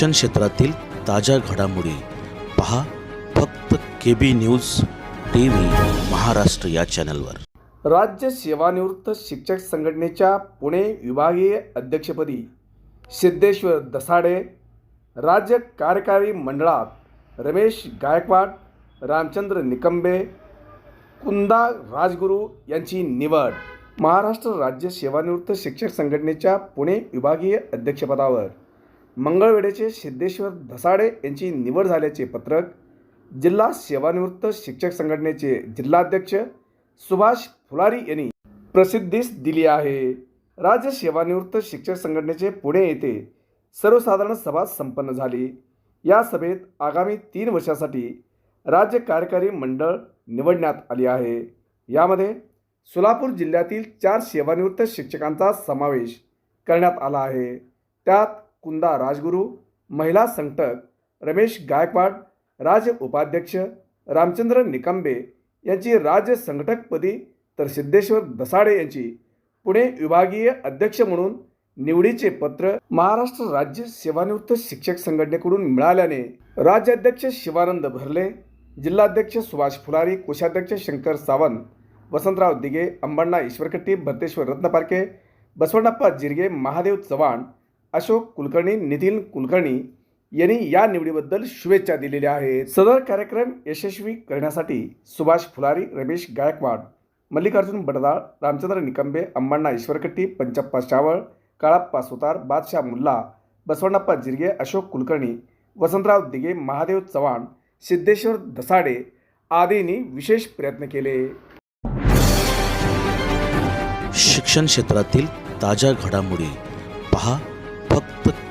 शिक्षण क्षेत्रातील ताज्या घडामोडी पहा फक्त K B news T V Maharashtra या चॅनलवर. राज्य सेवानिवृत्त शिक्षक संघटनेच्या पुणे विभागीय अध्यक्षपदी सिद्धेश्वर दसाडे राज्य कार्यकारी मंडळात रमेश गायकवाड रामचंद्र निकंबे कुंदा राजगुरू यांची निवड. महाराष्ट्र राज्य सेवानिवृत्त शिक्षक संघटनेच्या पुणे विभागीय अध्यक्षपदावर मंगळवेढेचे सिद्धेश्वर धसाडे यांची निवड झाल्याचे पत्रक जिल्हा सेवानिवृत्त शिक्षक संघटनेचे जिल्हाध्यक्ष सुभाष फुलारी यांनी प्रसिद्धीस दिली आहे. राज्य सेवानिवृत्त शिक्षक संघटनेचे पुणे येथे सर्वसाधारण सभा संपन्न झाली. या सभेत आगामी तीन वर्षासाठी राज्य कार्यकारी मंडळ निवडण्यात आली आहे. यामध्ये सोलापूर जिल्ह्यातील चार सेवानिवृत्त शिक्षकांचा समावेश करण्यात आला आहे. त्यात कुंदा राजगुरू महिला संघटक रमेश गायकवाड राज्य उपाध्यक्ष रामचंद्र निकंबे यांची राज्य संघटकपदी तर सिद्धेश्वर दसाडे यांची. पुणे विभागीय अध्यक्ष म्हणून निवडीचे पत्र महाराष्ट्र राज्य सेवानिवृत्त शिक्षक संघटनेकडून मिळाल्याने राज्याध्यक्ष शिवानंद भरले जिल्हाध्यक्ष सुभाष फुलारी कोषाध्यक्ष शंकर सावंत वसंतराव दिगे अंबण्णा ईश्वरकट्टी भरतेश्वर रत्नपारके बसवण्णप्पा जिरगे महादेव चव्हाण अशोक कुलकर्णी नितीन कुलकर्णी यांनी या निवडीबद्दल शुभेच्छा दिलेल्या आहेत. सदर कार्यक्रम यशस्वी करण्यासाठी सुभाष फुलारी रमेश गायकवाड मल्लिकार्जुन बडदाळ रामचंद्र निकंबे अंबाण्णा ईश्वरकट्टी पंचप्पा शावळ काळाप्पा सुतार बादशाह मुल्ला बसवण्णप्पा जिरगे अशोक कुलकर्णी वसंतराव दिगे महादेव चव्हाण सिद्धेश्वर धसाडे आदींनी विशेष प्रयत्न केले. शिक्षण क्षेत्रातील ताज्या घडामोडी पहा.